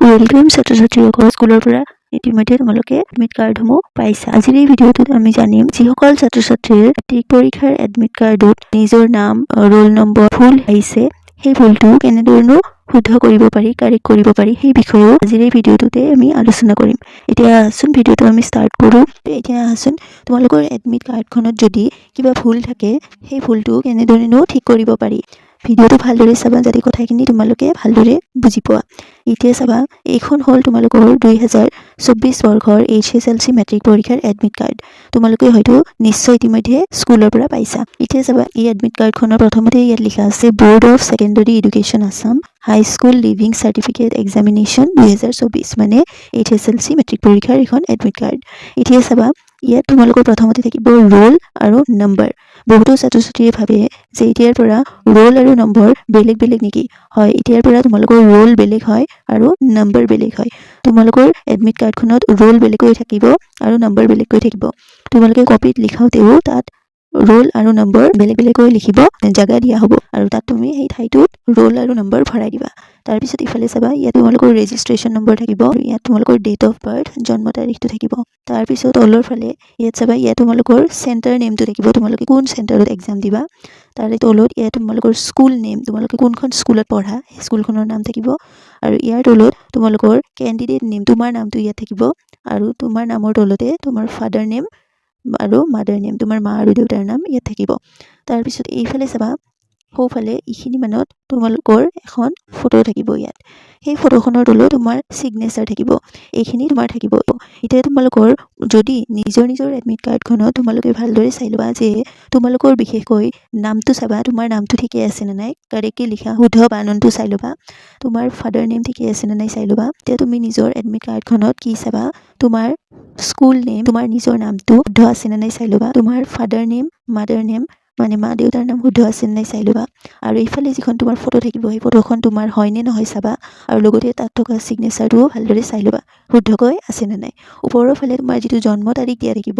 Welcome ছাত্ৰ ছাত্ৰীসকল স্কুলৰ পৰা ইতিমধ্যে তোমালোকে এডমিট কাৰ্ডসমূহ পাইছা। আজিৰ এই ভিডিঅ'টোত আমি জানিম, যিসকল ছাত্ৰ ছাত্ৰীৰ পৰীক্ষাৰ এডমিট কাৰ্ডত নিজৰ নাম ৰোল নম্বৰ ভুল আহিছে, সেই ভুলটো কেনেদৰেনো শুদ্ধ কৰিব পাৰি কাৰেক্ট কৰিব পাৰি, সেই বিষয়েও আজিৰ এই ভিডিঅ'টোতে আমি আলোচনা কৰিম। এতিয়া আহাচোন ভিডিঅ'টো আমি ষ্টাৰ্ট কৰোঁ। এতিয়া আহাচোন, তোমালোকৰ এডমিট কাৰ্ডখনত যদি কিবা ভুল থাকে, সেই ভুলটো কেনেদৰেনো ঠিক কৰিব পাৰি। ভিডিঅ'টো ভালদৰে চাবা যাতে কথাখিনি তোমালোকে ভালদৰে বুজি পোৱা। এতিয়া চাবা, এইখন হ'ল তোমালোকৰ দুই হাজাৰ চৌব্বিছ বৰ্ষৰ H S L C matric পৰীক্ষাৰ এডমিট কাৰ্ড তোমালোকে হয়তো নিশ্চয় ইতিমধ্যে স্কুলৰ পৰা পাইছা। এতিয়া চাবা, এই এডমিট কাৰ্ডখনৰ প্ৰথমতে ইয়াত লিখা আছে board of secondary education Assam high school leaving certificate examination দুহেজাৰ চৌবিছ মানে H S L C matric পৰীক্ষাৰ এখন এডমিট কাৰ্ড এতিয়া চাবা ইয়াত তোমালোকৰ প্ৰথমতে থাকিব ৰোল আৰু নম্বৰ বহুতো ছাত্ৰ ছাত্ৰীয়ে ভাবে যে এতিয়াৰ পৰা ৰোল আৰু নম্বৰ বেলেগ বেলেগ নেকি? হয় এতিয়াৰ পৰা তোমালোকৰ ৰোল বেলেগ হয় আৰু নম্বৰ বেলেগ হয়। তোমালোকৰ এডমিট কাৰ্ডখনত ৰোল বেলেগকৈ থাকিব আৰু নম্বৰ বেলেগকৈ থাকিব। তোমালোকে কপিত লিখাওঁতেও তাত ৰোল আৰু নম্বৰ বেলেগ বেলেগকৈ লিখিব জেগা দিয়া হ'ব আৰু তাত তুমি সেই ঠাইটোত ৰোল আৰু নম্বৰ ভৰাই দিবা। তাৰপিছত ইফালে চাবা ইয়াত তোমালোকৰ ৰেজিষ্ট্ৰেশ্যন নম্বৰ থাকিব ইয়াত তোমালোকৰ ডেট অফ বাৰ্থ জন্ম তাৰিখটো থাকিব। তাৰপিছত তলৰ ফালে ইয়াত চাবা ইয়াত তোমালোকৰ চেণ্টাৰ নেমটো থাকিব। তোমালোকে কোন চেণ্টাৰত এক্সাম দিবা তাৰে তলত ইয়াত তোমালোকৰ স্কুল নেম তোমালোকে কোনখন স্কুলত পঢ়া সেই স্কুলখনৰ নাম থাকিব। আৰু ইয়াৰ তলত তোমালোকৰ কেণ্ডিডেট নেম তোমাৰ নামটো ইয়াত থাকিব। আৰু তোমাৰ নামৰ তলতে তোমাৰ ফাদাৰ নেম আৰু মাদাৰ নেম তোমাৰ মা আৰু দেউতাৰ নাম ইয়াত থাকিব। তাৰপিছত এইফালে চাবা সোঁফালে এইখিনি মানত তোমালোকৰ এখন ফটো থাকিব ইয়াত। সেই ফটোখনৰ তলত তোমাৰ ছিগনেচাৰ থাকিব। এইখিনি তোমাৰ থাকিব। এতিয়া তোমালোকৰ যদি নিজৰ নিজৰ এডমিট কাৰ্ডখনত তোমালোকে ভালদৰে চাই ল'বা যে তোমালোকৰ বিশেষকৈ নামটো চাবা তোমাৰ নামটো ঠিকে আছে নে নাই কাৰেক্টকৈ লিখা শুদ্ধ বানানটো চাই ল'বা তোমাৰ ফাদাৰ নেম ঠিকে আছে নে নাই চাই ল'বা এতিয়া তুমি নিজৰ এডমিট কাৰ্ডখনত কি চাবা তোমাৰ স্কুল নেম তোমাৰ নিজৰ নামটো শুদ্ধ আছে নে নাই চাই ল'বা তোমাৰ ফাদাৰ নেম মাদাৰ নেম মানে মা দেউতাৰ নাম শুদ্ধ আছে নাই চাই ল'বা। আৰু ইফালে যিখন তোমাৰ ফটো থাকিব, সেই ফটোখন তোমাৰ হয়নে নহয় চাবা। আৰু লগতে তাত থকা ছিগনেচাৰটোও ভালদৰে চাই ল'বা, শুদ্ধকৈ আছে নে নাই। ওপৰৰ ফালে তোমাৰ যিটো জন্ম তাৰিখ দিয়া থাকিব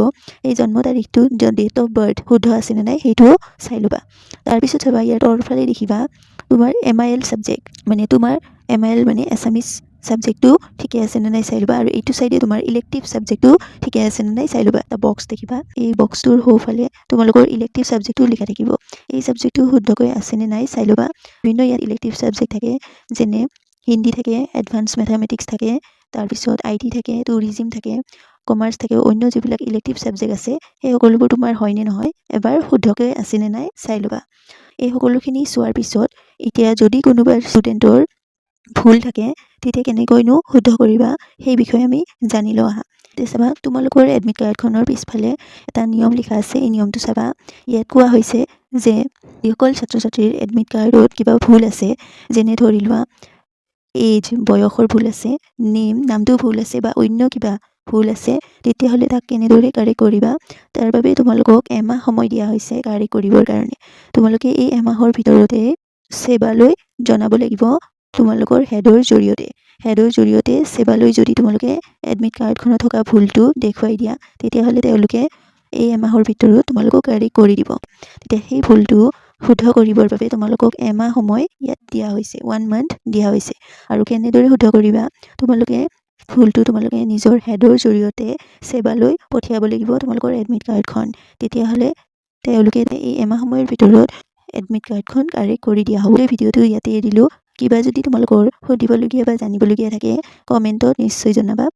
এই জন্ম তাৰিখটো ডেট অফ বাৰ্থ শুদ্ধ আছে নে নাই সেইটোও চাই ল'বা। তাৰপিছত চাবা ইয়াৰ তলফালে দেখিবা, তোমাৰ এম আই এল ছাবজেক্ট মানে তোমাৰ এম আই এল মানে এছামিছ ছাবজেক্টটো ঠিকে আছে নে নাই চাই ল'বা। আৰু এইটো চাইডে তোমাৰ ইলেক্টিভ ছাবজেক্টটো ঠিকে আছে নে নাই চাই ল'বা। এটা বক্স দেখিবা। এই বক্সটোৰ সোঁফালে তোমালোকৰ ইলেক্টিভ ছাবজেক্টটো লিখা থাকিব। এই ছাবজেক্টটো শুদ্ধকৈ আছে নে নাই চাই ল'বা। বিভিন্ন ইয়াত ইলেক্টিভ ছাবজেক্ট থাকে যেনে হিন্দী থাকে এডভান্স মেথামেটিক্স থাকে তাৰপিছত আই টি থাকে টুৰিজিম থাকে কমাৰ্চ থাকে অন্য যিবিলাক ইলেক্টিভ ছাবজেক্ট আছে সেই সকলোবোৰ তোমাৰ হয়নে নহয় এবাৰ শুদ্ধকৈ আছে নে নাই চাই ল'বা। এই সকলোখিনি চোৱাৰ পিছত এতিয়া যদি কোনোবা ষ্টুডেণ্টৰ ভুল থাকে, তেতিয়া কেনেকৈনো শুদ্ধ কৰিবা সেই বিষয়ে আমি জানি লওঁ আহা। এতিয়া চাবা, তোমালোকৰ এডমিট কাৰ্ডখনৰ পিছফালে এটা নিয়ম লিখা আছে, এই নিয়মটো চাবা। ইয়াত কোৱা হৈছে যে যিসকল ছাত্ৰ ছাত্ৰীৰ এডমিট কাৰ্ডত কিবা ভুল আছে, যেনে ধৰি লোৱা এইজ বয়সৰ ভুল আছে নেম নামটো ভুল আছে বা অন্য কিবা ভুল আছে, তেতিয়াহ'লে তাক কেনেদৰে কাৰেক্ট কৰিবা, তাৰ বাবে তোমালোকক এমাহ সময় দিয়া হৈছে কাৰেক্ট কৰিবৰ কাৰণে। তোমালোকে এই এমাহৰ ভিতৰতে ছেবালৈ জনাব লাগিব তোমালোকৰ হেডৰ জৰিয়তে হেডৰ জৰিয়তে ছেবালৈ যদি তোমালোকে এডমিট কাৰ্ডখনত থকা ভুলটো দেখুৱাই দিয়া, তেতিয়াহ'লে তেওঁলোকে এই এমাহৰ ভিতৰত তোমালোকক কাৰেক্ট কৰি দিব। তেতিয়া সেই ভুলটো শুদ্ধ কৰিবৰ বাবে তোমালোকক এমাহ সময় ইয়াত দিয়া হৈছে ওৱান মান্থ দিয়া হৈছে। আৰু কেনেদৰে শুদ্ধ কৰিবা? তোমালোকে ভুলটো তোমালোকে নিজৰ হেডৰ জৰিয়তে ছেবালৈ পঠিয়াব লাগিব তোমালোকৰ এডমিট কাৰ্ডখন তেতিয়াহ'লে তেওঁলোকে এই এমাহ সময়ৰ ভিতৰত এডমিট কাৰ্ডখন কাৰেক্ট কৰি দিয়া হ'ব। এই ভিডিঅ'টো ইয়াতে দিলোঁ কিবা যদি তোমালোকৰ সুধিবলগীয়া বা জানিবলগীয়া থাকে কমেণ্টত নিশ্চয় জনাবা।